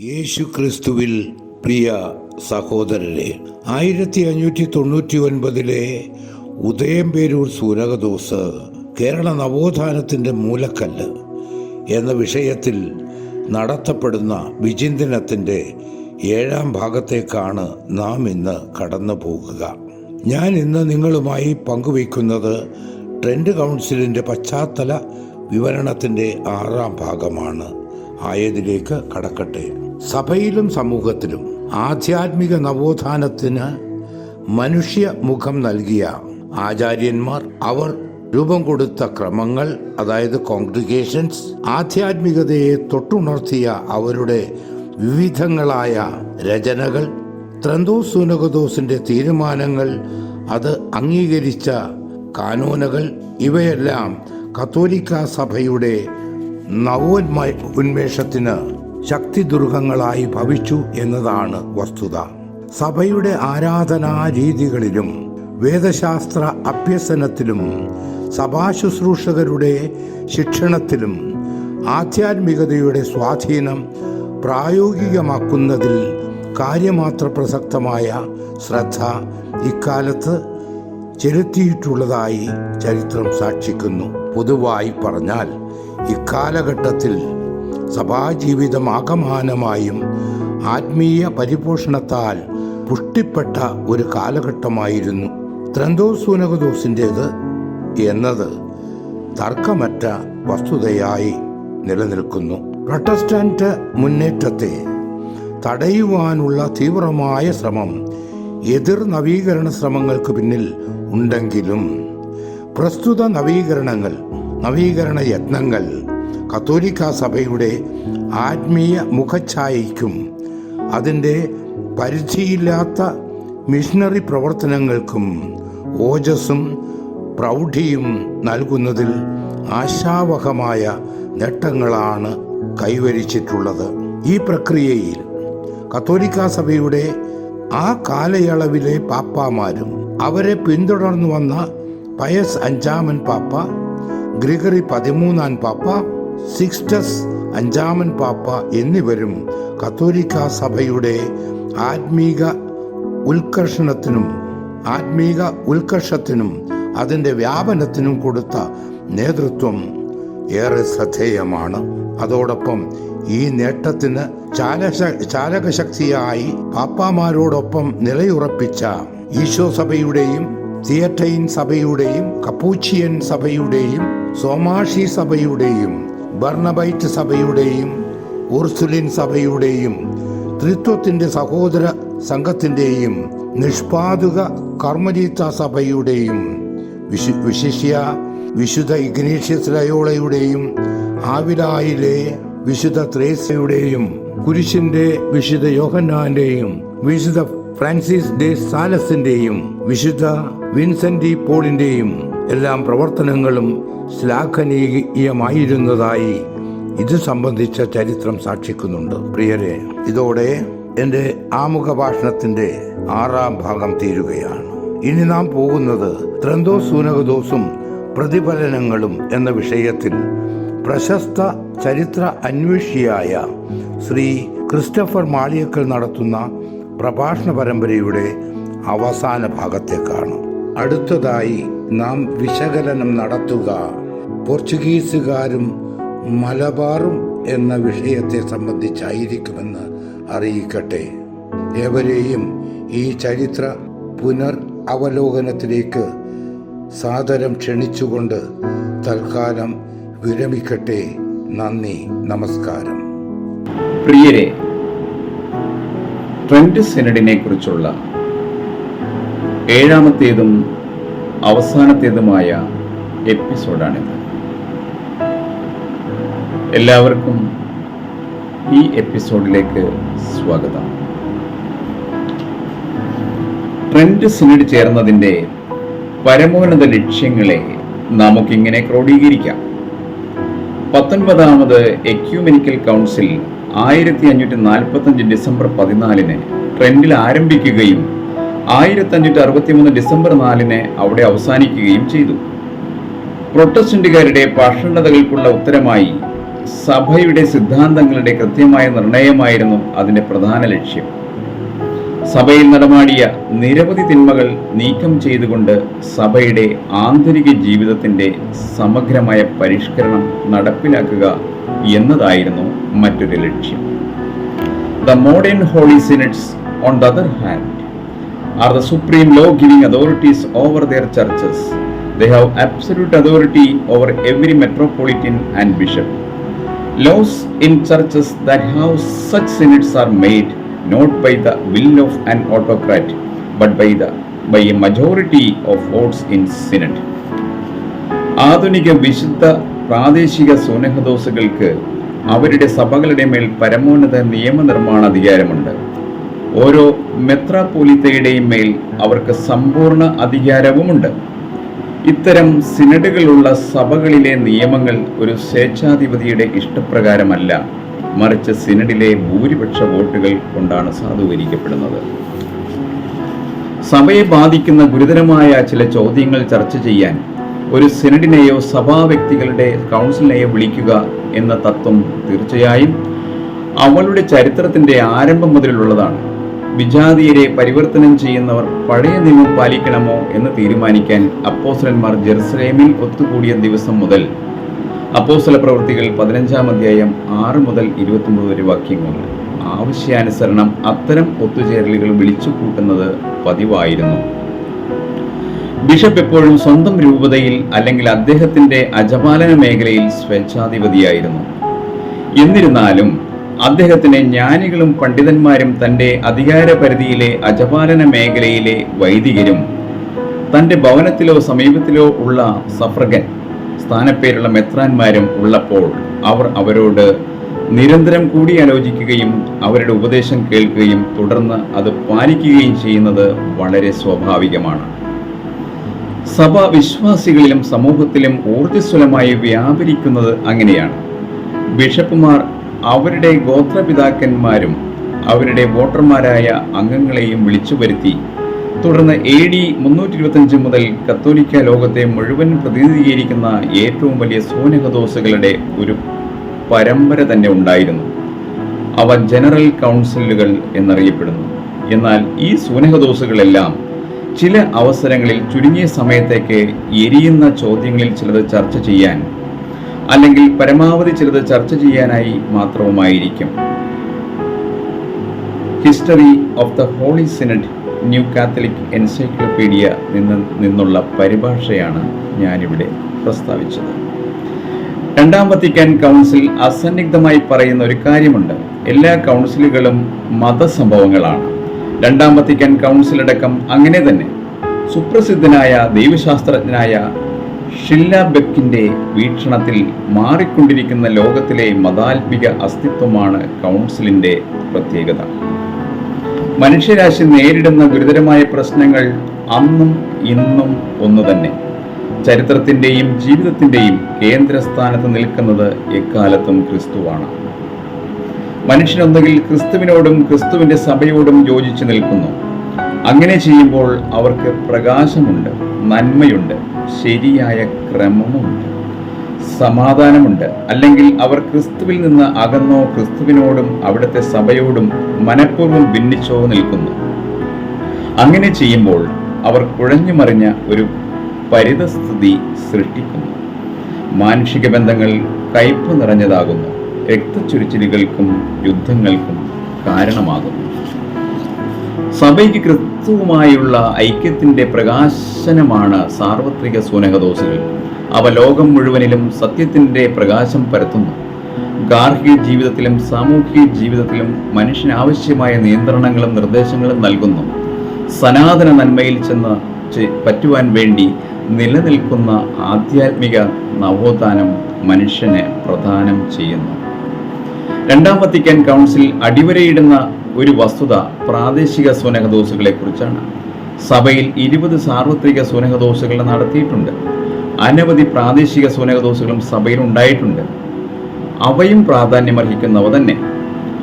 യേശു ക്രിസ്തുവിൽ പ്രിയ സഹോദരരെ ആയിരത്തി അഞ്ഞൂറ്റി തൊണ്ണൂറ്റി ഒൻപതിലെ ഉദയംപേരൂർ സൂരകദോസ് കേരള നവോത്ഥാനത്തിന്റെ മൂലക്കല്ല് എന്ന വിഷയത്തിൽ നടത്തപ്പെടുന്ന വിചിന്തനത്തിന്റെ ഏഴാം ഭാഗത്തേക്കാണ് നാം ഇന്ന് കടന്നു പോകുക ഞാൻ ഇന്ന് നിങ്ങളുമായി പങ്കുവയ്ക്കുന്നത് ട്രെൻഡ് കൗൺസിലിന്റെ പശ്ചാത്തല വിവരണത്തിന്റെ ആറാം ഭാഗമാണ്. ആയതിലേക്ക് കടക്കട്ടെ. സഭയിലും സമൂഹത്തിലും ആധ്യാത്മിക നവോത്ഥാനത്തിന് മനുഷ്യ മുഖം നൽകിയ ആചാര്യന്മാർ അവർ രൂപം കൊടുത്ത ക്രമങ്ങൾ അതായത് കോൺഗ്രിഗേഷൻസ് ആധ്യാത്മികതയെ തൊട്ടുണർത്തിയ അവരുടെ വിവിധങ്ങളായ രചനകൾ ത്രന്തോസുനകദോസിന്റെ തീരുമാനങ്ങൾ അത് അംഗീകരിച്ച കാനോനകൾ ഇവയെല്ലാം കത്തോലിക്ക സഭയുടെ നവോന്മ ഉന്മേഷത്തിന് ശക്തിദുർഗങ്ങളായി ഭവിച്ചു എന്നതാണ് വസ്തുത. സഭയുടെ ആരാധനാ രീതികളിലും വേദശാസ്ത്ര അഭ്യസനത്തിലും സഭാശുശ്രൂഷകരുടെ ശിക്ഷണത്തിലും ആധ്യാത്മികതയുടെ സ്വാധീനം പ്രായോഗികമാക്കുന്നതിൽ കാര്യമാത്ര പ്രസക്തമായ ശ്രദ്ധ ഇക്കാലത്ത് ചെലുത്തിയിട്ടുള്ളതായി ചരിത്രം സാക്ഷിക്കുന്നു. പൊതുവായി പറഞ്ഞാൽ ഇക്കാലഘട്ടത്തിൽ സഭാജീവിതം ആകമാനമായും ആത്മീയ പരിപോഷണത്താൽ പുഷ്ടിപ്പെട്ട ഒരു കാലഘട്ടമായിരുന്നു ത്രന്തോസൂനകദോസിന്റേത് എന്നത് തർക്കമറ്റ വസ്തുതയായി നിലനിൽക്കുന്നു. പ്രൊട്ടസ്റ്റന്റ് മുന്നേറ്റത്തെ തടയുവാനുള്ള തീവ്രമായ ശ്രമം എതിർ നവീകരണ ശ്രമങ്ങൾക്ക് പിന്നിൽ ഉണ്ടെങ്കിലും പ്രസ്തുത നവീകരണങ്ങൾ നവീകരണ യത്നങ്ങൾ കത്തോലിക്ക സഭയുടെ ആത്മീയ മുഖഛായയ്ക്കും അതിന്റെ പരിധിയില്ലാത്ത മിഷണറി പ്രവർത്തനങ്ങൾക്കും ഓജസ്സും പ്രൗഢിയും നൽകുന്നതിൽ ആശാവഹമായ നേട്ടങ്ങളാണ് കൈവരിച്ചിട്ടുള്ളത്. ഈ പ്രക്രിയയിൽ കത്തോലിക്ക സഭയുടെ ആ കാലയളവിലെ പാപ്പാമാരും അവരെ പിന്തുടർന്നു വന്ന പയസ് അഞ്ചാമൻ പാപ്പ ഗ്രിഗറി പതിമൂന്നാം പാപ്പ സിക്സ്റ്റസ് അഞ്ചാമൻ പാപ്പ എന്നിവരും കത്തോലിക്ക സഭയുടെ ആത്മീക ഉത്കർഷണത്തിനും ആത്മീക ഉത്കർഷത്തിനും അതിന്റെ വ്യാപനത്തിനും കൊടുത്ത നേതൃത്വം ഏറെ ശ്രദ്ധേയമാണ്. അതോടൊപ്പം ഈ നേട്ടത്തിന് ചാലകശക്തിയായി പാപ്പാമാരോടൊപ്പം നിലയുറപ്പിച്ച ഈശോ സഭയുടെയും തിയറ്റൈൻ സഭയുടെയും കപ്പൂച്ചിയൻ സഭയുടെയും സോമാഷി സഭയുടെയും ബർണബൈറ്റ് സഭയുടെയും ഉർസുലിൻ സഭയുടെയും ത്രിത്വത്തിന്റെ സഹോദര സംഘത്തിന്റെയും നിഷ്പാതുക കർമ്മരീത്ത സഭയുടെയും വിശു വിശിഷ്യ വിശുദ്ധ ഇഗ്നേഷ്യസ് ലയോളയുടെയും ആവിലായിലെ വിശുദ്ധ ത്രേസയുടെയും കുരിശിന്റെ വിശുദ്ധ യോഹന്നാന്റെയും വിശുദ്ധ ഫ്രാൻസിസ് ഡേ സാലസിന്റെയും വിശുദ്ധ വിൻസെന്റ് പോളിന്റെയും എല്ലാം പ്രവർത്തനങ്ങളും ശ്ലാഘനീയമായിരുന്നതായി ഇത് സംബന്ധിച്ച ചരിത്രം സാക്ഷിക്കുന്നുണ്ട്. പ്രിയരെ ഇതോടെ എന്റെ ആമുഖ ഭാഷണത്തിന്റെ ആറാം ഭാഗം തീരുകയാണ്. ഇനി നാം പോകുന്നത് ത്രന്തോസൂനകദോസും പ്രതിഫലനങ്ങളും എന്ന വിഷയത്തിൽ പ്രശസ്ത ചരിത്ര അന്വേഷിയായ ശ്രീ ക്രിസ്റ്റഫർ മാളിയക്കൽ നടത്തുന്ന പ്രഭാഷണ പരമ്പരയുടെ അവസാന ഭാഗത്തേക്കാണ്. അടുത്തതായി നാം വിശകലനം നടത്തുക. പോർച്ചുഗീസുകാരും മലബാറും എന്ന വിഷയത്തെ സംബന്ധിച്ചായിരിക്കുമെന്ന് അറിയിക്കട്ടെ. ഏവരെയും ഈ ചരിത്ര പുനർ അവലോകനത്തിലേക്ക് സാദരം ക്ഷണിച്ചുകൊണ്ട് തൽക്കാലം വിരമിക്കട്ടെ. നന്ദി നമസ്കാരം. പ്രിയരെ ട്രെൻഡ് സെനഡിനെ കുറിച്ചുള്ള ഏഴാമത്തേതും അവസാനത്തേതുമായ എപ്പിസോഡാണിത്. എല്ലാവർക്കും ഈ എപ്പിസോഡിലേക്ക് സ്വാഗതം. ട്രെൻഡ് സിനിഡ് ചേർന്നതിന്റെ പരമോന്നത ലക്ഷ്യങ്ങളെ നമുക്കിങ്ങനെ ക്രോഡീകരിക്കാം. പത്തൊൻപതാമത് എക്യൂമെനിക്കൽ കൗൺസിൽ ആയിരത്തി അഞ്ഞൂറ്റി നാൽപ്പത്തഞ്ച് ഡിസംബർ പതിനാലിന് ട്രെൻഡിൽ ആരംഭിക്കുകയും ആയിരത്തി അഞ്ഞൂറ്റി അറുപത്തിമൂന്ന് ഡിസംബർ നാലിന് അവിടെ അവസാനിക്കുകയും ചെയ്തു. പ്രൊട്ടസ്റ്റന്റുകാരുടെ പാഷണ്ഡതകൾക്കുള്ള ഉത്തരമായി സഭയുടെ സിദ്ധാന്തങ്ങളുടെ കൃത്യമായ നിർണയമായിരുന്നു അതിന്റെ പ്രധാന ലക്ഷ്യം. സഭയിൽ നടമാടിയ നിരവധി തിന്മകൾ നീക്കം ചെയ്തുകൊണ്ട് സഭയുടെ ആന്തരിക ജീവിതത്തിന്റെ സമഗ്രമായ പരിഷ്കരണം നടപ്പിലാക്കുക എന്നതായിരുന്നു മറ്റൊരു ലക്ഷ്യം. The modern holy synods on the other hand, are the supreme law giving authorities over their churches. They have absolute authority over every metropolitan and bishop. Laws in churches that have such synods are made not by the will of an autocrat, but by the by a majority of votes in synod. ആധുനിക വിശുദ്ധ പ്രാദേശിക സുനഹദോസുകൾക്ക് അവരുടെ സഭകളുടെ മേൽ പരമോന്നത നിയമനിർമ്മാണ അധികാരമുണ്ട് ഓരോ മെത്രാപോലിത്തയുടെയും മേൽ അവർക്ക് സമ്പൂർണ അധികാരവുമുണ്ട്. ഇത്തരം സിനഡുകളുള്ള സഭകളിലെ നിയമങ്ങൾ ഒരു സ്വേച്ഛാധിപതിയുടെ ഇഷ്ടപ്രകാരമല്ല. മറിച്ച് സിനഡിലെ ഭൂരിപക്ഷ വോട്ടുകൾ കൊണ്ടാണ് സാധൂകരിക്കപ്പെടുന്നത് സഭയെ ബാധിക്കുന്ന ഗുരുതരമായ ചില ചോദ്യങ്ങൾ ചർച്ച ചെയ്യാൻ ഒരു സിനഡിനെയോ സഭാ വ്യക്തികളുടെ കൗൺസിലിനെയോ വിളിക്കുക എന്ന തത്വം തീർച്ചയായും അവളുടെ ചരിത്രത്തിന്റെ ആരംഭം മുതലുള്ളതാണ്. വിജാതീയരെ പരിവർത്തനം ചെയ്യുന്നവർ പഴയ നിയമം പാലിക്കണമോ എന്ന് തീരുമാനിക്കാൻ അപ്പോസലന്മാർ ജെറുസലേമിൽ ഒത്തുകൂടിയ ദിവസം മുതൽ. അപ്പോസല പ്രവൃത്തികൾ പതിനഞ്ചാം അധ്യായം ആറ് മുതൽ ഇരുപത്തിമൂന്ന് വരെ വാക്യങ്ങൾ. ആവശ്യാനുസരണം അത്തരം ഒത്തുചേരലുകൾ വിളിച്ചു കൂട്ടുന്നത് പതിവായിരുന്നു. ബിഷപ്പ് എപ്പോഴും സ്വന്തം രൂപതയിൽ അല്ലെങ്കിൽ അദ്ദേഹത്തിന്റെ അജപാലന മേഖലയിൽ സ്വേച്ഛാധിപതിയായിരുന്നു. എന്നിരുന്നാലും അദ്ദേഹത്തിന് ജ്ഞാനികളും പണ്ഡിതന്മാരും തന്റെ അധികാരപരിധിയിലെ അജപാലന മേഖലയിലെ വൈദികരും തന്റെ ഭവനത്തിലോ സമീപത്തിലോ ഉള്ള സഫ്രഗൻ സ്ഥാനപ്പേരുള്ള മെത്രാന്മാരും ഉള്ളപ്പോൾ അവർ അവരോട് നിരന്തരം കൂടിയാലോചിക്കുകയും അവരുടെ ഉപദേശം കേൾക്കുകയും തുടർന്ന് അത് പാലിക്കുകയും ചെയ്യുന്നത് വളരെ സ്വാഭാവികമാണ്. സഭ വിശ്വാസികളിലും സമൂഹത്തിലും ഊർജസ്വലമായി വ്യാപരിക്കുന്നത് അങ്ങനെയാണ്. ബിഷപ്പുമാർ അവരുടെ ഗോത്രപിതാക്കന്മാരും അവരുടെ വോട്ടർമാരായ അംഗങ്ങളെയും വിളിച്ചു വരുത്തി. തുടർന്ന് എ ഡി മുന്നൂറ്റി ഇരുപത്തഞ്ച് മുതൽ കത്തോലിക്ക ലോകത്തെ മുഴുവൻ പ്രതിനിധീകരിക്കുന്ന ഏറ്റവും വലിയ സോനകദോസുകളുടെ ഒരു പരമ്പര തന്നെ ഉണ്ടായിരുന്നു. അവ ജനറൽ കൗൺസിലുകൾ എന്നറിയപ്പെടുന്നു. എന്നാൽ ഈ സൂനകദോസുകളെല്ലാം ചില അവസരങ്ങളിൽ ചുരുങ്ങിയ സമയത്തേക്ക് എരിയുന്ന ചോദ്യങ്ങളിൽ ചിലത് ചർച്ച ചെയ്യാൻ അല്ലെങ്കിൽ പരമാവധി ചിലത് ചർച്ച ചെയ്യാനായി മാത്രവുമായിരിക്കും. History of the holy synod New Catholic Encyclopedia നിന്ന് നിന്നുള്ള പരിഭാഷയാണ് ഞാനിവിടെ പ്രസ്താവിച്ചത്. രണ്ടാം വത്തിക്കാൻ കൗൺസിൽ അസന്നിഗ്ധമായി പറയുന്ന ഒരു കാര്യമുണ്ട്. എല്ലാ കൗൺസിലുകളും മതസംഭവങ്ങളാണ്. രണ്ടാം വത്തിക്കാൻ കൗൺസിൽ അടക്കം അങ്ങനെ തന്നെ. സുപ്രസിദ്ധനായ ദൈവശാസ്ത്രജ്ഞനായ ഷില്ല ബെക്കിന്റെ വീക്ഷണത്തിൽ മാറിക്കൊണ്ടിരിക്കുന്ന ലോകത്തിലെ മതാത്മിക അസ്തിത്വമാണ് കൗൺസിലിന്റെ പ്രത്യേകത. മനുഷ്യരാശി നേരിടുന്ന ഗുരുതരമായ പ്രശ്നങ്ങൾ അന്നും ഇന്നും ഒന്നു തന്നെ. ചരിത്രത്തിന്റെയും ജീവിതത്തിന്റെയും കേന്ദ്രസ്ഥാനത്ത് നിൽക്കുന്നത് എക്കാലത്തും ക്രിസ്തുവാണ്. മനുഷ്യനൊന്നുകിൽ ക്രിസ്തുവിനോടും ക്രിസ്തുവിന്റെ സഭയോടും യോജിച്ചു നിൽക്കുന്നു. അങ്ങനെ ചെയ്യുമ്പോൾ അവർക്ക് പ്രകാശമുണ്ട്. നന്മയുണ്ട് ശരിയായ ക്രമമുണ്ട് സമാധാനമുണ്ട്. അല്ലെങ്കിൽ അവർ ക്രിസ്തുവിൽ നിന്ന് അകന്നോ ക്രിസ്തുവിനോടും അവിടുത്തെ സഭയോടും മനഃപൂർവം ഭിന്നിച്ചോ നിൽക്കുന്നു. അങ്ങനെ ചെയ്യുമ്പോൾ അവർ കുഴഞ്ഞു മറിഞ്ഞ ഒരു പരിതസ്ഥിതി സൃഷ്ടിക്കുന്നു. മാനുഷിക ബന്ധങ്ങൾ കയ്പ് നിറഞ്ഞതാകുന്നു. രക്തച്ചുരിച്ചിലുകൾക്കും യുദ്ധങ്ങൾക്കും കാരണമാകുന്നു. സഭയ്ക്ക് ക്രിസ്തുവുമായുള്ള ഐക്യത്തിന്റെ പ്രകാശനമാണ് സാർവത്രിക സൂനകദോസുകൾ അവ ലോകം മുഴുവനിലും സത്യത്തിന്റെ പ്രകാശം പരത്തുന്നു. ഗാർഹിക ജീവിതത്തിലും സാമൂഹിക ജീവിതത്തിലും മനുഷ്യന് ആവശ്യമായ നിയന്ത്രണങ്ങളും നിർദ്ദേശങ്ങളും നൽകുന്നു. സനാതന നന്മയിൽ ചെന്ന് പറ്റുവാൻ വേണ്ടി നിലനിൽക്കുന്ന ആധ്യാത്മിക നവോത്ഥാനം മനുഷ്യനെ പ്രധാനം ചെയ്യുന്നു. രണ്ടാം വത്തിക്കാൻ കൗൺസിൽ അടിവരയിടുന്ന ഒരു വസ്തുത പ്രാദേശിക സുനഹദോസുകളെ കുറിച്ചാണ്. സഭയിൽ ഇരുപത് സാർവത്രിക സുനഹദോസുകൾ നടത്തിയിട്ടുണ്ട്. അനവധി പ്രാദേശിക സുനഹദോസുകളും സഭയിൽ ഉണ്ടായിട്ടുണ്ട്. അവയും പ്രാധാന്യമർഹിക്കുന്നവ തന്നെ.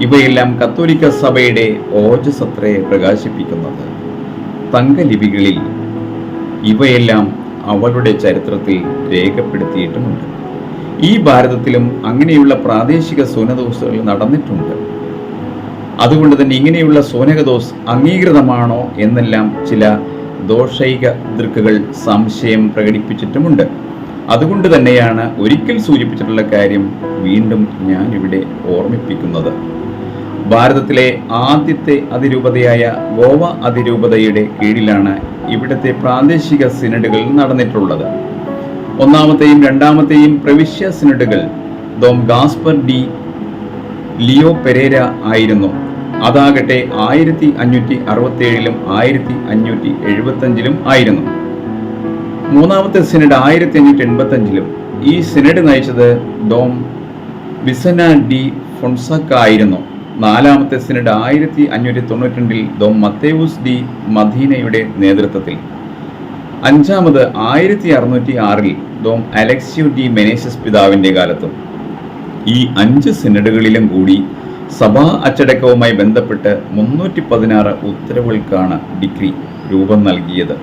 ഇവയെല്ലാം കത്തോലിക്ക സഭയുടെ ഓജസത്രയെ പ്രകാശിപ്പിക്കുന്നത്. തങ്കലിപികളിൽ ഇവയെല്ലാം അവളുടെ ചരിത്രത്തിൽ രേഖപ്പെടുത്തിയിട്ടുമുണ്ട്. ഈ ഭാരതത്തിലും അങ്ങനെയുള്ള പ്രാദേശിക സുനദോസുകൾ നടന്നിട്ടുണ്ട്. അതുകൊണ്ട് തന്നെ ഇങ്ങനെയുള്ള സോനകദോസ് അംഗീകൃതമാണോ എന്നെല്ലാം ചില ദോഷൈക ദൃക്കുകൾ സംശയം പ്രകടിപ്പിച്ചിട്ടുമുണ്ട്. അതുകൊണ്ട് തന്നെയാണ് ഒരിക്കൽ സൂചിപ്പിച്ചിട്ടുള്ള കാര്യം വീണ്ടും ഞാൻ ഇവിടെ ഓർമ്മിപ്പിക്കുന്നത്. ഭാരതത്തിലെ ആദ്യത്തെ അതിരൂപതയായ ഗോവ അതിരൂപതയുടെ കീഴിലാണ് ഇവിടുത്തെ പ്രാദേശിക സിനഡുകൾ നടന്നിട്ടുള്ളത്. ഒന്നാമത്തെയും രണ്ടാമത്തെയും പ്രവിശ്യ സിനഡുകൾ Dom Gaspar de Leao Pereira ആയിരുന്നു. അതാകട്ടെ ആയിരത്തി അഞ്ഞൂറ്റി അറുപത്തി ഏഴിലും ആയിരത്തി അഞ്ഞൂറ്റി എഴുപത്തി അഞ്ചിലും ആയിരുന്നു. മൂന്നാമത്തെ സിനഡ് ആയിരത്തി അഞ്ഞൂറ്റി എൺപത്തി അഞ്ചിലും ഈ സിനഡ് നയിച്ചത് ഡോം വിസന ഡി ഫൊൺസക്ക ആയിരുന്നു നാലാമത്തെ സിനഡ് ആയിരത്തി അഞ്ഞൂറ്റി തൊണ്ണൂറ്റി രണ്ടിൽ ഡോം മത്തേവൂസ് ഡി മദീനയുടെ നേതൃത്വത്തിൽ. അഞ്ചാമത് ആയിരത്തി അറുന്നൂറ്റി ആറിൽ ഡോം അലക്സ്യു ഡി മെനേസസ് പിതാവിന്റെ കാലത്തും. ഈ അഞ്ച് സിനഡുകളിലും കൂടി സഭാ അച്ചടക്കവുമായി ബന്ധപ്പെട്ട് മുന്നൂറ്റി പതിനാറ് ഉത്തരവുകൾക്കാണ് ഡിഗ്രി രൂപം നൽകിയത്.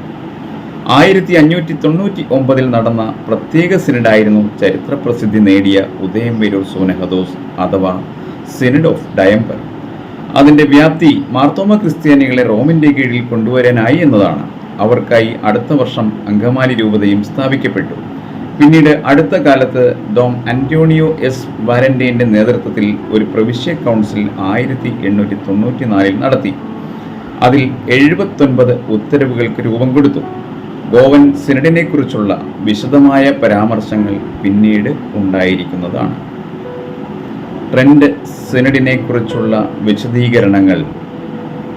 ആയിരത്തി അഞ്ഞൂറ്റി തൊണ്ണൂറ്റി ഒമ്പതിൽ നടന്ന പ്രത്യേക സിനഡായിരുന്നു ചരിത്ര പ്രസിദ്ധി നേടിയ ഉദയം വെരൂർ സോനഹദോസ് അഥവാ സിനഡ് ഓഫ് ഡയംബർ അതിന്റെ വ്യാപ്തി മാർത്തോമ ക്രിസ്ത്യാനികളെ റോമിന്റെ കീഴിൽ കൊണ്ടുവരാനായി എന്നതാണ്. അവർക്കായി അടുത്ത വർഷം അങ്കമാലി രൂപതയും സ്ഥാപിക്കപ്പെട്ടു. പിന്നീട് അടുത്ത കാലത്ത് ഡോം അന്റോണിയോ എസ് വാരന്റൈന്റെ നേതൃത്വത്തിൽ ഒരു പ്രവിശ്യ കൗൺസിൽ ആയിരത്തി എണ്ണൂറ്റി തൊണ്ണൂറ്റി നാലിൽ നടത്തി. അതിൽ എഴുപത്തൊൻപത് ഉത്തരവുകൾക്ക് രൂപം കൊടുത്തു. ഗോവൻ സിനഡിനെ കുറിച്ചുള്ള വിശദമായ പരാമർശങ്ങൾ പിന്നീട് ഉണ്ടായിരിക്കുന്നതാണ്. ട്രെൻഡ് സിനഡിനെ കുറിച്ചുള്ള വിശദീകരണങ്ങൾ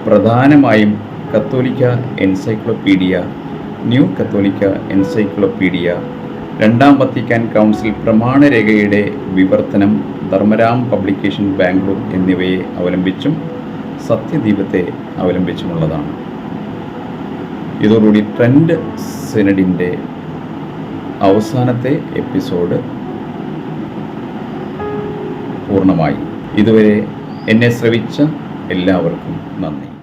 പ്രധാനമായും കത്തോലിക്ക എൻസൈക്ലോപീഡിയ ന്യൂ കത്തോലിക്ക എൻസൈക്ലോപീഡിയ രണ്ടാം വത്തിക്കാൻ കൗൺസിൽ പ്രമാണരേഖയുടെ വിവർത്തനം ധർമ്മരാം പബ്ലിക്കേഷൻ ബാംഗ്ലൂർ എന്നിവയെ അവലംബിച്ചും സത്യദീപത്തെ അവലംബിച്ചുമുള്ളതാണ്. ഇതോടുകൂടി ട്രെൻഡ് സിനഡിന്റെ അവസാനത്തെ എപ്പിസോഡ് പൂർണമായി. ഇതുവരെ എന്നെ ശ്രവിച്ച എല്ലാവർക്കും നന്ദി.